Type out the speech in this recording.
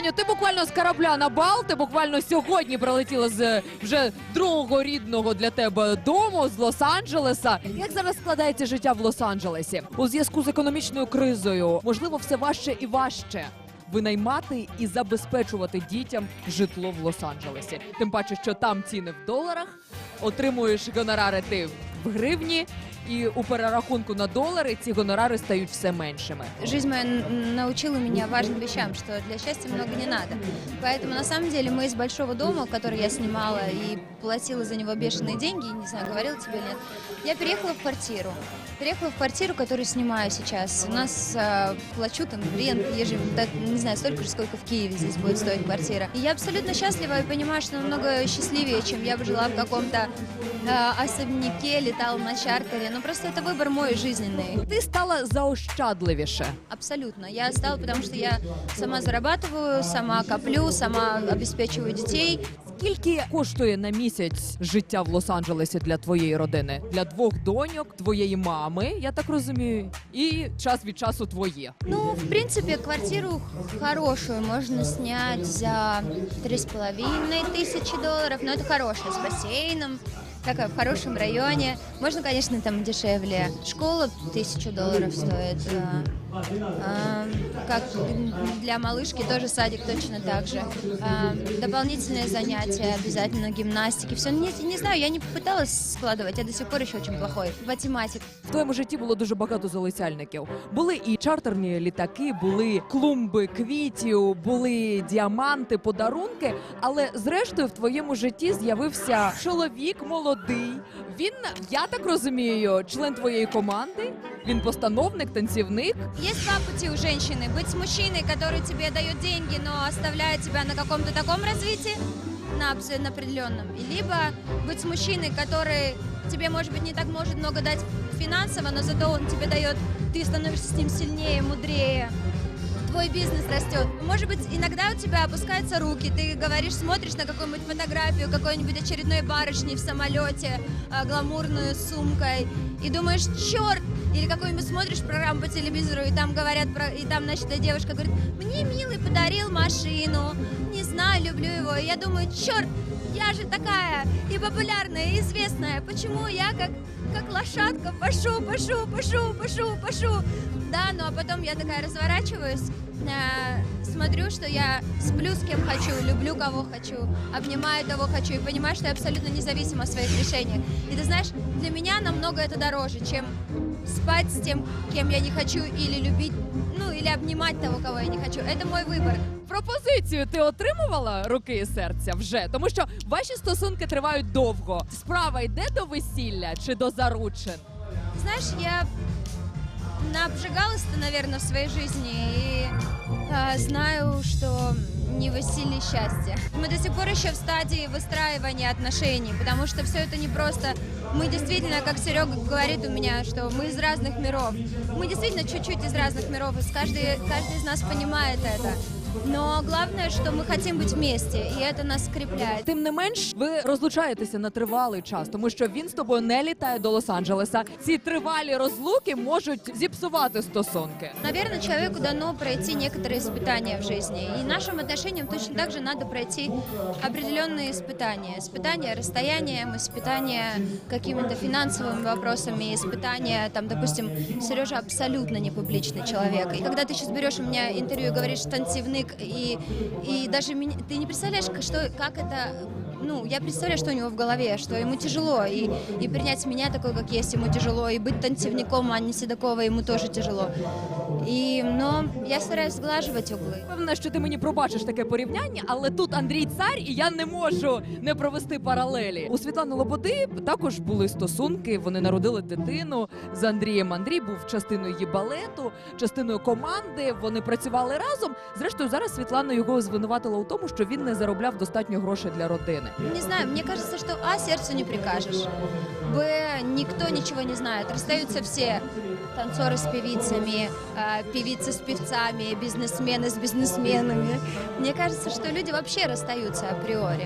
Аню, ти буквально з корабля на бал. Ти буквально сьогодні прилетіла з вже другого рідного для тебе дому з Лос-Анджелеса. Як зараз складається життя в Лос-Анджелесі у зв'язку з економічною кризою? Можливо, все важче і важче. Винаймати і забезпечувати дітям житло в Лос-Анджелесі. Тим паче, що там ціни в доларах, отримуєш гонорари ти в гривні, і у перерахунку на долари ці гонорари стають все меншими. Жизнь моя н- научила меня важным вещам, что для счастья много не надо. Поэтому, на самом деле, мы из большого дома, который я снимала и платила за него бешеные деньги, не знаю, говорила тебе или нет, я переехала в квартиру. Переехала в квартиру, которую снимаю сейчас. У нас э, плачу там рент ежем, да, не знаю, столько же, сколько в Киеве здесь будет стоить квартира. И я абсолютно счастлива и понимаю, что намного счастливее, чем я бы жила в каком-то э, особняке, летала на чартере. Ну, просто это выбор мой жизненный. Ти стала заощадливіше. Абсолютно. Я стала, потому что я сама зарабатываю, сама коплю, сама обеспечиваю детей. Скільки коштує на місяць життя в Лос-Анджелесі для твоєї родини? Для двох доньок, твоєї мами, я так розумію, і час від часу твоє. Ну, в принципе, квартиру хорошую можно снять за три с половиной тысячи долларов, но это хорошая, с бассейном, такая в хорошем районе. Можно, конечно, там дешевле. Школа тысячу долларов стоит. а, а, Как для малышки тоже садик точно так же. А, Дополнительные занятия, обязательно гимнастики. Все, не, не знаю, я не пыталась складывать, я до сих пор еще очень плохой математик. В твоєму житті було дуже багато залицяльників. Були і чартерні літаки, були клумби квітів, були діаманти, подарунки. Але зрештою в твоєму житті з'явився чоловік молодий. Він, я так розумію, член твоєї команди. Він постановник, танцівник. Есть два пути у женщины. Быть с мужчиной, который тебе дает деньги, но оставляет тебя на каком-то таком развитии, на абсолютно определенном. И Либо быть с мужчиной, который тебе, может быть, не так может много дать финансово, но зато он тебе дает, ты становишься с ним сильнее, мудрее, твой бизнес растет. Может быть, иногда у тебя опускаются руки, ты говоришь, смотришь на какую-нибудь фотографию какой-нибудь очередной барышни в самолете, а, гламурную сумкой, и думаешь, черт! Или какую-нибудь смотришь программу по телевизору, и там говорят про... И там, значит, девушка говорит, мне милый подарил машину, не знаю, люблю его. И я думаю, черт, я же такая и популярная, и известная. Почему я как, как лошадка пошу, пошу, пошу, пошу, пошу? Да, ну а потом я такая разворачиваюсь, э, смотрю, что я сплю с кем хочу, люблю кого хочу, обнимаю того хочу и понимаю, что я абсолютно независима в своих решениях. И ты знаешь, для меня намного это дороже, чем спать с тем, кем я не хочу, или любить, ну, или обнимать того, кого я не хочу. Это мой выбор. Пропозицію ти отримувала руки і серця вже, тому що ваші стосунки тривають довго. Справа йде до весілля чи до заручин? Знаешь, я обжигалась-то, наверное, в своей жизни и а, знаю, что не веселье счастье. Мы до сих пор еще в стадии выстраивания отношений, потому что все это не просто. Мы действительно, как Серега говорит у меня, что мы из разных миров. Мы действительно чуть-чуть из разных миров, и каждый, каждый из нас понимает это. Но главное, что мы хотим быть вместе, и это нас скрепляет. Тим не менш, ви розлучаєтеся на тривалий час, тому що він з тобою не літає до Лос-Анджелеса. Ці тривалі розлуки можуть зіпсувати стосунки. Наверное, человеку дано пройти некоторые испытания в жизни. И нашим отношениям точно так же надо пройти определенные испытания. Испытания расстоянием, испытания какими-то финансовыми вопросами, испытания, там, допустим, Сережа абсолютно не публичный человек. И когда ты сейчас берешь у меня интервью и говоришь танцевник, и, и даже меня- ты не представляешь, к- что, как это ну, я представляю, что у него в голове, что ему тяжело, и, и принять меня такой, как есть, ему тяжело, и быть танцевником Анни Седокова ему тоже тяжело. И, но я стараюсь сглаживать углы. Певна, що ти мені пробачиш таке порівняння, але тут Андрій цар, і я не можу не провести паралелі. У Світлани Лободи також були стосунки. Вони народили дитину з Андрієм. Андрій був частиною її балету, частиною команди. Вони працювали разом. Зрештою, зараз Світлана його звинуватила у тому, що він не заробляв достатньо грошей для родини. Не знаю, мне кажется, что А, сердцу не прикажешь Б, никто ничего не знает. Расстаются все. Танцоры с певицами, а, певицы с певцами, бизнесмены с бизнесменами. Мне кажется, что люди вообще расстаются априори.